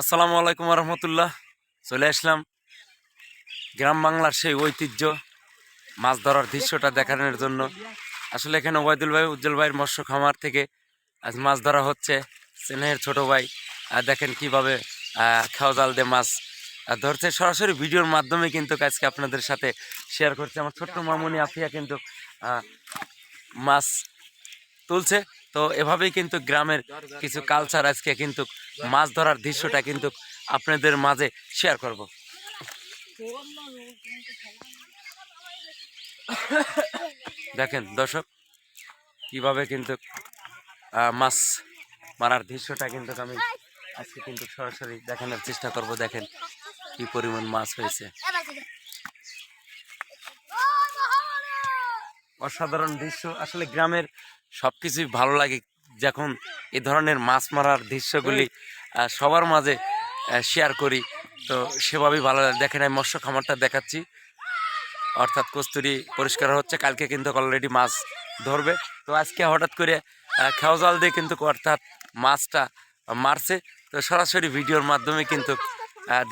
আসসালামু আলাইকুম রহমতুল্লাহ চলে আসলাম গ্রাম বাংলার সেই ঐতিহ্য মাছ ধরার দৃশ্যটা দেখানোর জন্য। আসলে এখানে ওবায়দুল ভাই, উজ্জ্বল ভাইয়ের মৎস্য খামার থেকে আজ মাছ ধরা হচ্ছে। স্নেহের ছোট ভাই, আর দেখেন কীভাবে খাওয়া জাল দিয়ে মাছ ধরছে। সরাসরি ভিডিওর মাধ্যমে কিন্তু আজকে আপনাদের সাথে শেয়ার করছে। আমার ছোট্ট মামুনি আফিয়া কিন্তু মাছ তুলছে। তো এভাবেই কিন্তু গ্রামের কিছু কালচার আজকে কিন্তু মাছ ধরার দৃশ্যটা কিন্তু আপনাদের মাঝে শেয়ার করব। দেখেন দর্শক, কীভাবে কিন্তু মাছ মারার দৃশ্যটা কিন্তু আমি আজকে কিন্তু সরাসরি দেখানোর চেষ্টা করব। দেখেন কি পরিমাণ মাছ হয়েছে। অসাধারণ দৃশ্য। আসলে গ্রামের সব কিছুই ভালো লাগে। যখন এ ধরনের মাছ মারার দৃশ্যগুলি সবার মাঝে শেয়ার করি, তো সেভাবেই ভালো লাগে। দেখেন, আমি মৎস্য খামারটা দেখাচ্ছি। অর্থাৎ কস্তুরি পরিষ্কার হচ্ছে। কালকে কিন্তু অলরেডি মাছ ধরবে। তো আজকে হঠাৎ করে খেওয়া জাল দিয়ে কিন্তু অর্থাৎ মাছটা মারছে। তো সরাসরি ভিডিওর মাধ্যমে কিন্তু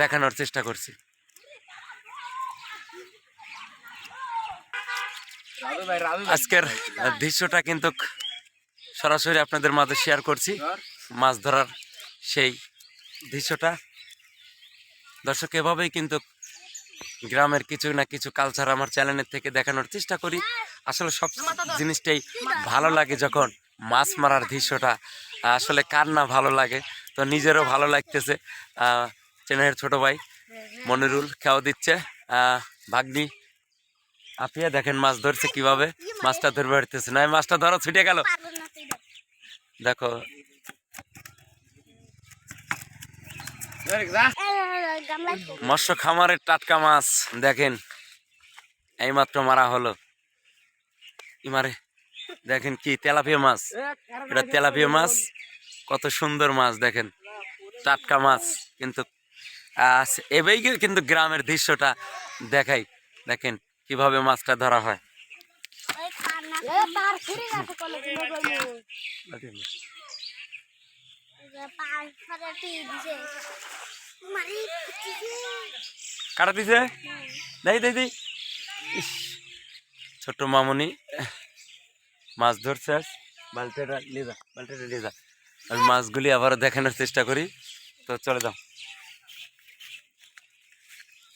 দেখানোর চেষ্টা করছি। আজকের দৃশ্যটা কিন্তু সরাসরি আপনাদের মাঝে শেয়ার করছি। মাছ ধরার সেই দৃশ্যটা। দর্শক, এভাবেই কিন্তু গ্রামের কিছু না কিছু কালচার আমার চ্যানেলের থেকে দেখানোর চেষ্টা করি। আসলে সব জিনিসটাই ভালো লাগে যখন মাছ মারার দৃশ্যটা, আসলে কার না ভালো লাগে? তো নিজেরও ভালো লাগতেছে। চ্যানেলের ছোট ভাই মনিরুল খেয়াও দিচ্ছে। ভাগ্নি আপিয়া দেখেন মাছ ধরছে কীভাবে? মাছটা ধরে হাঁটতেছে না। মাছটা ধরো, ছুটে গেল। দেখো। মৎস্য খামারের টাটকা মাছ, দেখেন। এইমাত্র মারা হলো। ইমারে, দেখেন কি তেলাপিয়া মাছ। এটা তেলাপিয়া মাছ। কত সুন্দর মাছ, দেখেন। টাটকা মাছ, কিন্তু এবেই কিন্তু গ্রামের দৃশ্যটা দেখাই। দেখেন কীভাবে মাছটা ধরা হয়? কাটা দিছে? ছোট্ট মামুনি। মাছ ধরছে। বালতিটা নিয়ে যা, বালতিটা নিয়ে যা। আমি মাছগুলি আবার দেখানোর চেষ্টা করি। তো চলে যাও।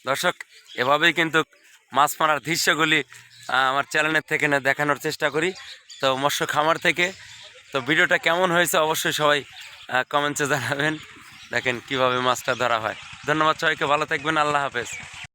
দর্শক, এভাবেই কিন্তু মাছ মারার দৃশ্যগুলি আমার চ্যানেলের থেকে না দেখানোর চেষ্টা করি। তো মৎস্য খামার থেকে, তো ভিডিওটা কেমন হয়েছে অবশ্যই সবাই কমেন্টসে জানাবেন। দেখেন কীভাবে মাছটা ধরা হয়। ধন্যবাদ সবাইকে, ভালো থাকবেন, আল্লাহ হাফেজ।